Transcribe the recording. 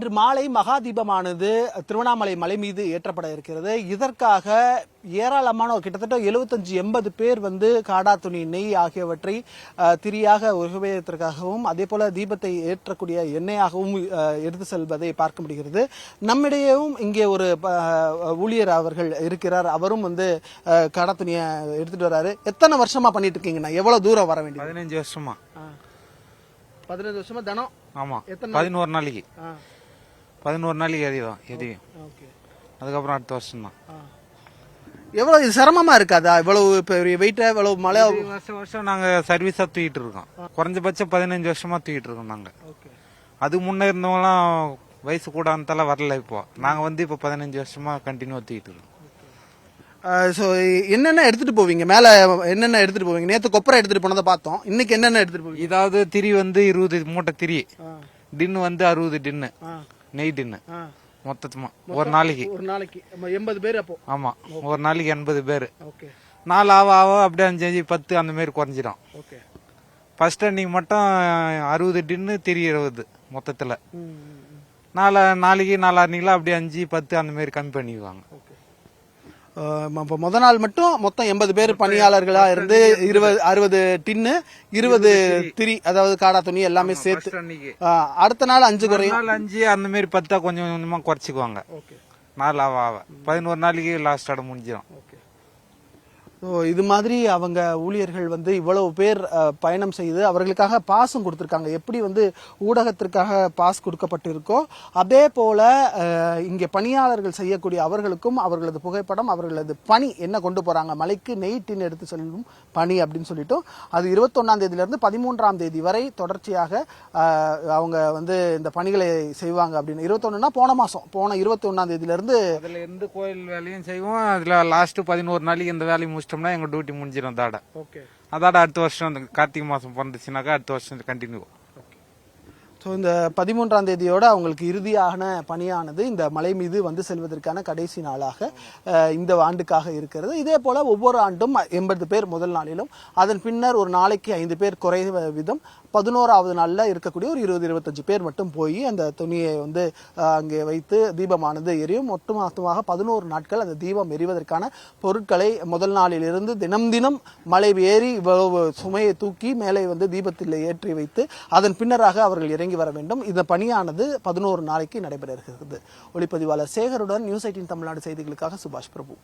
இன்று மாலை மகா தீபமானது திருவண்ணாமலை மலை மீது ஏற்றப்பட இருக்கிறது. இதற்காக ஏராளமான கிட்டத்தட்ட எழுபத்தஞ்சு எண்பது பேர் வந்து காடா துணி நெய் ஆகியவற்றை திரியாக உபயோகத்திற்காகவும் அதே போல தீபத்தை ஏற்றக்கூடிய எண்ணெயாகவும் எடுத்து செல்வதை பார்க்க முடிகிறது. நம்மிடையேவும் இங்கே ஒரு ஊழியர் அவர்கள் இருக்கிறார். அவரும் வந்து காடா துணியை எடுத்துட்டு வராரு. எத்தனை வருஷமா பண்ணிட்டு இருக்கீங்கண்ணா? எவ்வளவு தூரம் வர வேண்டியது? பதினஞ்சு வருஷமா. பதினஞ்சு வருஷமா தினம்? ஆமா. பதினோரு நாளைக்கு. பதினோரு நாளைக்கு எதியும் எதியும் அதுக்கப்புறம் அடுத்த வருஷம் தான் எவ்வளவு இது சிரமமா இருக்காதா? இவ்வளவு பெரிய வெயிட்ட இவ்வளவு மழை வருஷம் வருஷம் நாங்க சர்வீஸா தூக்கிட்டு இருக்கோம். குறைஞ்சபட்சம் பதினஞ்சு வருஷமா தூக்கிட்டு இருக்கோம் நாங்க. ஓகே. அது முன்ன இருந்தவங்களாம் வயசு கூடாததால வரல இப்போ. நாங்க வந்து இப்போ பதினஞ்சு வருஷமா கண்டினியூ தூக்கிட்டு இருக்கோம். ஸோ என்னென்ன எடுத்துட்டு போவீங்க? மேல என்னென்ன எடுத்துட்டு போவீங்க? நேத்து கொப்பரை எடுத்துட்டு போனதை பார்த்தோம். இன்னைக்கு என்னென்ன எடுத்துட்டு போவீங்க? இதாவது திரி வந்து இருபது மூட்டை திரி. டின்னு வந்து அறுபது டின்னு. ஆ, நெய் டின்னு. ஆ. மொத்தமா ஒரு நாளைக்கு. ஒரு நாளைக்கு. எண்பது பேர் அப்போ. ஆமா. ஒரு நாளைக்கு எண்பது பேர். ஓகே. நாலு ஆவ ஆவ அப்படியே அஞ்சு அஞ்சு பத்து அந்த மாதிரி குறைஞ்சிடும். ஓகே. ஃபர்ஸ்ட் அன்னைக்கு மட்டும் அறுபது டின்னு திரி இருபது மொத்தத்துல. நாலு நாளைக்கு நாலாறு அப்படியே அஞ்சு பத்து அந்த மாதிரி கம்மி பண்ணிக்குவாங்க. இப்போ முத நாள் மட்டும் மொத்தம் எண்பது பேர் பணியாளர்களா இருந்து இருபது அறுபது டின்னு இருபது திரி. அதாவது காடா துணி எல்லாமே சேர்த்து. அடுத்த நாள் அஞ்சு குறையும். அஞ்சு அந்த மாதிரி பத்தா கொஞ்சம் கொஞ்சமா குறைச்சிக்குவாங்க. நாலு ஆவ ஆவ. பதினோரு நாளைக்கு லாஸ்ட் அடை முடிஞ்சிடும் ஸோ இது மாதிரி அவங்க ஊழியர்கள் வந்து இவ்வளவு பேர் பயணம் செய்து அவர்களுக்காக பாஸும் கொடுத்துருக்காங்க. எப்படி வந்து ஊடகத்திற்காக பாஸ் கொடுக்கப்பட்டிருக்கோ அதே போல இங்கே பணியாளர்கள் செய்யக்கூடிய அவர்களுக்கும் அவர்களது புகைப்படம் அவர்களது பணி என்ன கொண்டு போறாங்க? மலைக்கு நெய்ட்டின் எடுத்து செல்லும் பணி அப்படின்னு சொல்லிட்டு அது இருபத்தொன்னாம் தேதியிலிருந்து பதிமூன்றாம் தேதி வரை தொடர்ச்சியாக அவங்க வந்து இந்த பணிகளை செய்வாங்க அப்படின்னு. இருபத்தொன்னுனா போன மாசம் போன இருபத்தி ஒன்னாம் தேதியிலிருந்து அதுல இருந்து கோயில் வேலையும் செய்வோம். அதுல லாஸ்ட் பதினோரு நாளைக்கு இந்த வேலையை முடிச்சிட்டோம்னா எங்க டியூட்டி முடிஞ்சிடும் அதோட ஓகே அதோட அடுத்த வருஷம் அந்த கார்த்திகை மாசம் பிறந்துச்சுனாக்கா அடுத்த வருஷம் கண்டினியூ ஸோ இந்த பதிமூன்றாம் தேதியோட அவங்களுக்கு இறுதியான பணியானது இந்த மலை மீது வந்து செல்வதற்கான கடைசி நாளாக இந்த ஆண்டுக்காக இருக்கிறது. இதே போல ஒவ்வொரு ஆண்டும் எண்பது பேர் முதல் நாளிலும் அதன் பின்னர் ஒரு நாளைக்கு ஐந்து பேர் குறைவ விதம் பதினோராவது நாளில் இருக்கக்கூடிய ஒரு இருபது இருபத்தஞ்சு பேர் மட்டும் போய் அந்த துணியை வந்து அங்கே வைத்து தீபமானது எரியும். ஒட்டுமொத்தமாக பதினோரு நாட்கள் அந்த தீபம் எரிவதற்கான பொருட்களை முதல் நாளிலிருந்து தினம் தினம் மலை ஏறி இவ்வளவு சுமையை தூக்கி மேலே வந்து தீபத்தில் ஏற்றி வைத்து அதன் பின்னராக அவர்கள் இறங்கி வர வேண்டும். இந்த பணியானது பதினோரு நாளைக்கு நடைபெற இருக்கிறது. ஒளிப்பதிவாளர் சேகருடன் நியூஸ் எயிட்டின் தமிழ்நாடு செய்திகளுக்காக சுபாஷ் பிரபு.